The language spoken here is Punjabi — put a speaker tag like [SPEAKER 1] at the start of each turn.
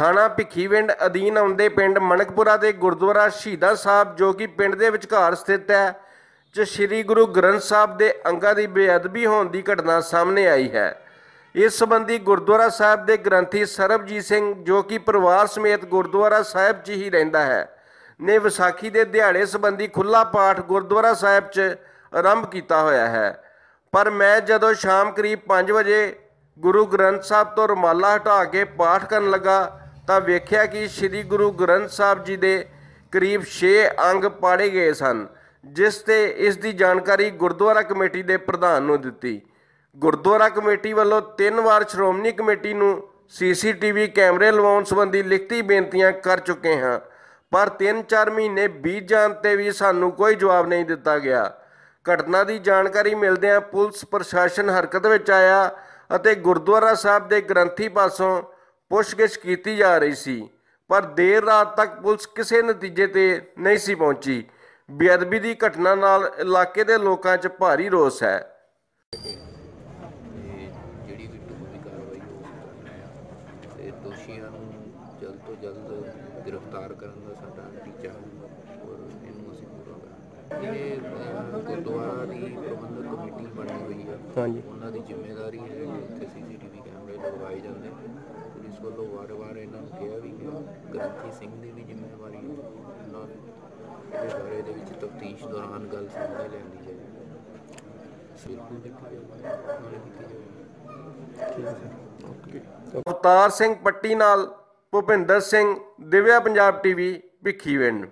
[SPEAKER 1] ਥਾਣਾ ਭਿੱਖੀਵਿੰਡ ਅਧੀਨ ਆਉਂਦੇ ਪਿੰਡ ਮਣਕਪੁਰਾ ਦੇ ਗੁਰਦੁਆਰਾ ਸ਼ਹੀਦਾਂ ਸਾਹਿਬ, ਜੋ ਕਿ ਪਿੰਡ ਦੇ ਵਿਚਕਾਰ ਸਥਿਤ ਹੈ, ਚ ਸ੍ਰੀ ਗੁਰੂ ਗ੍ਰੰਥ ਸਾਹਿਬ ਦੇ ਅੰਗਾਂ ਦੀ ਬੇਅਦਬੀ ਹੋਣ ਦੀ ਘਟਨਾ ਸਾਹਮਣੇ ਆਈ ਹੈ। ਇਸ ਸੰਬੰਧੀ ਗੁਰਦੁਆਰਾ ਸਾਹਿਬ ਦੇ ਗ੍ਰੰਥੀ ਸਰਬਜੀਤ ਸਿੰਘ, ਜੋ ਕਿ ਪਰਿਵਾਰ ਸਮੇਤ ਗੁਰਦੁਆਰਾ ਸਾਹਿਬ 'ਚ ਹੀ ਰਹਿੰਦਾ ਹੈ, ਨੇ ਵਿਸਾਖੀ ਦੇ ਦਿਹਾੜੇ ਸੰਬੰਧੀ ਖੁੱਲਾ ਪਾਠ ਗੁਰਦੁਆਰਾ ਸਾਹਿਬ 'ਚ ਆਰੰਭ ਕੀਤਾ ਹੋਇਆ ਹੈ। ਪਰ ਮੈਂ ਜਦੋਂ ਸ਼ਾਮ ਕਰੀਬ 5 ਵਜੇ ਗੁਰੂ ਗ੍ਰੰਥ ਸਾਹਿਬ ਤੋਂ ਰੁਮਾਲਾ ਹਟਾ ਕੇ ਪਾਠ ਕਰਨ ਲੱਗਾ ਤਾਂ ਵੇਖਿਆ ਕਿ ਸ੍ਰੀ ਗੁਰੂ ਗ੍ਰੰਥ ਸਾਹਿਬ ਜੀ ਦੇ ਕਰੀਬ 6 ਅੰਗ ਪਾੜੇ ਗਏ ਸਨ, ਜਿਸ ਤੇ ਇਸ ਦੀ ਜਾਣਕਾਰੀ ਗੁਰਦੁਆਰਾ ਕਮੇਟੀ ਦੇ ਪ੍ਰਧਾਨ ਨੂੰ ਦਿੱਤੀ। ਗੁਰਦੁਆਰਾ ਕਮੇਟੀ ਵੱਲੋਂ ਤਿੰਨ ਵਾਰ ਸ਼੍ਰੋਮਣੀ ਕਮੇਟੀ ਨੂੰ ਸੀਸੀਟੀਵੀ ਕੈਮਰੇ ਲਵਾਉਣ ਸੰਬੰਧੀ ਲਿਖਤੀ ਬੇਨਤੀਆਂ ਕਰ ਚੁੱਕੇ ਹਾਂ, ਪਰ 3-4 ਮਹੀਨੇ ਬੀਤ ਜਾਣ ਤੇ ਵੀ ਸਾਨੂੰ ਕੋਈ ਜਵਾਬ ਨਹੀਂ ਦਿੱਤਾ ਗਿਆ। ਘਟਨਾ ਦੀ ਜਾਣਕਾਰੀ ਮਿਲਦਿਆਂ ਪੁਲਿਸ ਪ੍ਰਸ਼ਾਸਨ ਹਰਕਤ ਵਿੱਚ ਆਇਆ ਅਤੇ ਗੁਰਦੁਆਰਾ ਸਾਹਿਬ ਦੇ ਗ੍ਰੰਥੀ ਪਾਸੋਂ ਪੁੱਛਗਿੱਛ ਕੀਤੀ ਜਾ ਰਹੀ ਸੀ ਪਰ ਦੇਰ ਰਾਤ ਤੱਕ ਪੁਲਿਸ ਕਿਸੇ ਨਤੀਜੇ ਤੇ ਨਹੀਂ ਸੀ ਪਹੁੰਚੀ। ਬੇਅਦਬੀ ਦੀ ਘਟਨਾ ਨਾਲ ਇਲਾਕੇ ਦੇ ਲੋਕਾਂ 'ਚ ਭਾਰੀ ਰੋਸ ਹੈ।
[SPEAKER 2] ਤੇ ਜਿਹੜੀ ਵੀ ਢੁਕਵੀਂ ਕਾਰਵਾਈ ਉਹ ਕਰਨਾ ਆ ਤੇ ਦੋਸ਼ੀਆਂ ਨੂੰ ਜਲਦ ਤੋਂ ਜਲਦ ਗ੍ਰਿਫਤਾਰ ਕਰਨ ਦਾ ਸਾਡਾ ਟੀਚਾ ਹੈ ਔਰ ਇਹਨੂੰ ਅਸੀਂ ਪੂਰਾ ਕਰਾਂਗੇ। ਇਹ ਅਹ, ਗੁਰਦੁਆਰਾ ਦੀ ਪ੍ਰਬੰਧਕ ਕਮੇਟੀ ਬਣੀ ਹੋਈ ਆ।
[SPEAKER 1] ਹਾਂਜੀ।
[SPEAKER 2] ਉਹਨਾਂ ਦੀ ਜ਼ਿੰਮੇਵਾਰੀ ਹੈ ਕਿ ਸੀਸੀਟੀਵੀ ਕੈਮਰੇ ਲਗਵਾਏ ਜਾਂਦੇ ਵੱਲੋਂ ਵਾਰ-ਵਾਰ ਇਹਨਾਂ ਨੂੰ ਕਿਹਾ ਵੀ ਗਿਆ। ਗ੍ਰੰਥੀ ਸਿੰਘ ਦੀ ਵੀ ਜ਼ਿੰਮੇਵਾਰੀ ਨਾਲ ਇਹਦੇ ਬਾਰੇ ਦੇ ਵਿੱਚ ਤਫਤੀਸ਼ ਦੌਰਾਨ ਗੱਲ ਸਾਹਮਣੇ ਲਿਆਂਦੀ ਜਾਏ ਬਿਲਕੁਲ ਕੀਤੀ ਜਾਵੇ
[SPEAKER 1] ਅਵਤਾਰ ਸਿੰਘ ਪੱਟੀ ਨਾਲ ਭੁਪਿੰਦਰ ਸਿੰਘ, ਦਿਵਿਆ ਪੰਜਾਬ ਟੀਵੀ, ਭਿੱਖੀਵਿੰਡ।